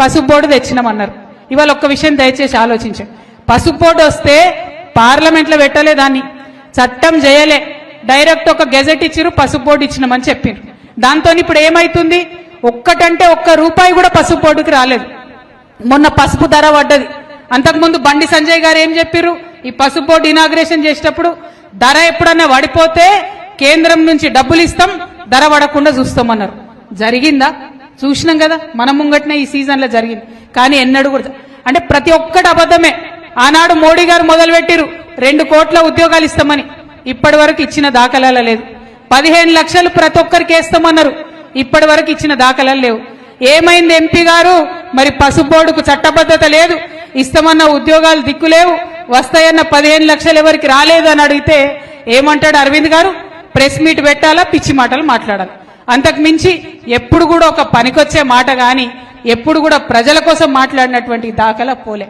పసుపు బోర్డు తెచ్చినామన్నారు. ఇవాళ ఒక్క విషయం దయచేసి ఆలోచించండి పసుపు బోర్డు వస్తే పార్లమెంట్లో పెట్టలే దాన్ని. చట్టం చేయలే డైరెక్ట్ ఒక గెజెట్ ఇచ్చిరు పసుపు బోర్డు ఇచ్చినామని చెప్పిండ్రు దాంతో ఇప్పుడు ఏమైతుంది? ఒక్కటంటే ఒక్క రూపాయి కూడా పసుపు బోర్డుకి రాలేదు. మొన్న పసుపు ధర పడ్డది. అంతకుముందు బండి సంజయ్ గారు ఏం చెప్పారు? ఈ పసుపు బోర్డు ఇనాగ్రేషన్ చేసేటప్పుడు ధర ఎప్పుడన్నా పడిపోతే కేంద్రం నుంచి డబ్బులు ఇస్తాం ధర పడకుండా చూస్తామన్నారు. జరిగిందా? చూసినాం కదా మన ముంగట్నే ఈ సీజన్లో జరిగింది. కానీ ఎన్నడూ కూడా అంటే ప్రతి ఒక్కటి అబద్ధమే. ఆనాడు మోడీ గారు మొదలుపెట్టిరు రెండు కోట్ల ఉద్యోగాలు ఇస్తామని. ఇప్పటి వరకు ఇచ్చిన దాఖలాల లేదు పదిహేను లక్షలు ప్రతి ఒక్కరికి వేస్తామన్నారు ఇప్పటి వరకు ఇచ్చిన దాఖలాలు లేవు. ఏమైంది ఎంపీ గారు? మరి పసుపు బోర్డుకు చట్టబద్ధత లేదు ఇస్తామన్న ఉద్యోగాలు దిక్కులేవు వస్తాయన్న పదిహేను లక్షలు ఎవరికి రాలేదు అని అడిగితే ఏమంటాడు అరవింద్ గారు? ప్రెస్ మీట్ పెట్టాలా పిచ్చి మాటలు మాట్లాడాలి? అంతకు మించి ఎప్పుడు కూడా ఒక పనికొచ్చే మాట కానీ ఎప్పుడు కూడా ప్రజల కోసం మాట్లాడినటువంటి దాఖలా పోలే.